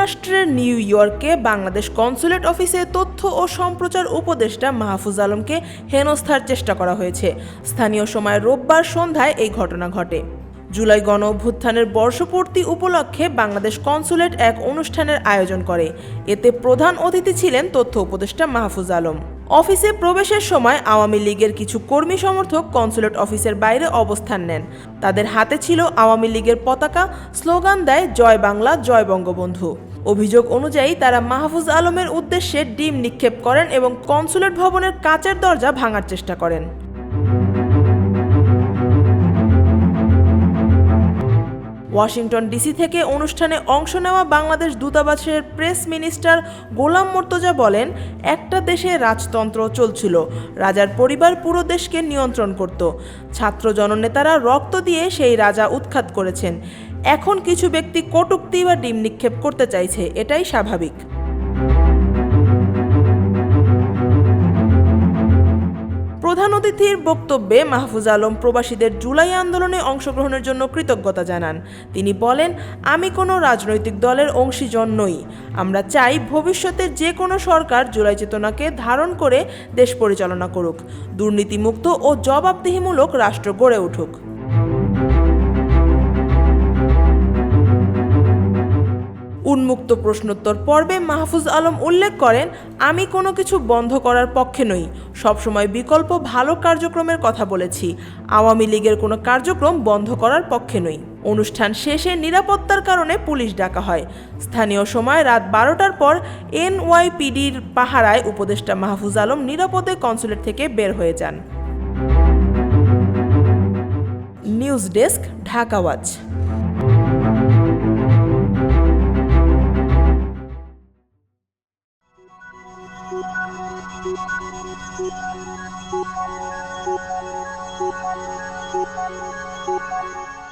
যুক্তরাষ্ট্রের নিউ ইয়র্কে বাংলাদেশ কনসুলেট অফিসে তথ্য ও সম্প্রচার উপদেষ্টা মাহফুজ আলমকে হেনস্থার চেষ্টা করা হয়েছে। স্থানীয় সময় রোববার সন্ধ্যায় এই ঘটনা ঘটে। জুলাই গণ অভ্যুত্থানের বর্ষপূর্তি উপলক্ষে বাংলাদেশ কনসুলেট এক অনুষ্ঠানের আয়োজন করে। এতে প্রধান অতিথি ছিলেন তথ্য উপদেষ্টা মাহফুজ আলম। অফিসে প্রবেশের সময় আওয়ামী লীগের কিছু কর্মী সমর্থক কনসুলেট অফিসের বাইরে অবস্থান নেন। তাদের হাতে ছিল আওয়ামী লীগের পতাকা, স্লোগান দেয় জয় বাংলা, জয় বঙ্গবন্ধু। অভিযোগ অনুযায়ী তারা মাহফুজ আলমের উদ্দেশ্যে ডিম নিক্ষেপ করেন এবং কনসুলেট ভবনের কাচের দরজা ভাঙার চেষ্টা করেন। ওয়াশিংটন ডিসি থেকে অনুষ্ঠানে অংশ নেওয়া বাংলাদেশ দূতাবাসের প্রেস মিনিস্টার গোলাম মোর্তজা বলেন, একটা দেশে রাজতন্ত্র চলছিল। রাজার পরিবার পুরো দেশকে নিয়ন্ত্রণ করত। ছাত্র জননেতারা রক্ত দিয়ে সেই রাজা উৎখাত করেছেন। এখন কিছু ব্যক্তি কটূক্তি বা ডিম নিক্ষেপ করতে চাইছে, এটাই স্বাভাবিক। প্রধান অতিথির বক্তব্যে মাহফুজ আলম প্রবাসীদের জুলাই আন্দোলনে অংশগ্রহণের জন্য কৃতজ্ঞতা জানান। তিনি বলেন, আমি কোনো রাজনৈতিক দলের অংশীজন নই। আমরা চাই ভবিষ্যতে যে কোনো সরকার জুলাই চেতনাকে ধারণ করে দেশ পরিচালনা করুক, দুর্নীতিমুক্ত ও জবাবদিহিমূলক রাষ্ট্র গড়ে উঠুক। উন্মুক্ত প্রশ্নোত্তর পর্বে মাহফুজ আলম উল্লেখ করেন, আমি কোনো কিছু বন্ধ করার পক্ষে নই। সবসময় বিকল্প ভালো কার্যক্রমের কথা বলেছি। আওয়ামী লীগের কোনো কার্যক্রম বন্ধ করার পক্ষে নই। অনুষ্ঠান শেষে নিরাপত্তার কারণে পুলিশ ডাকা হয়। স্থানীয় সময় রাত বারোটার পর এনওয়াইপিডির পাহারায় উপদেষ্টা মাহফুজ আলম নিরাপদে কনসুলেট থেকে বের হয়ে যান। News desk, Dhaka watch. Thank you.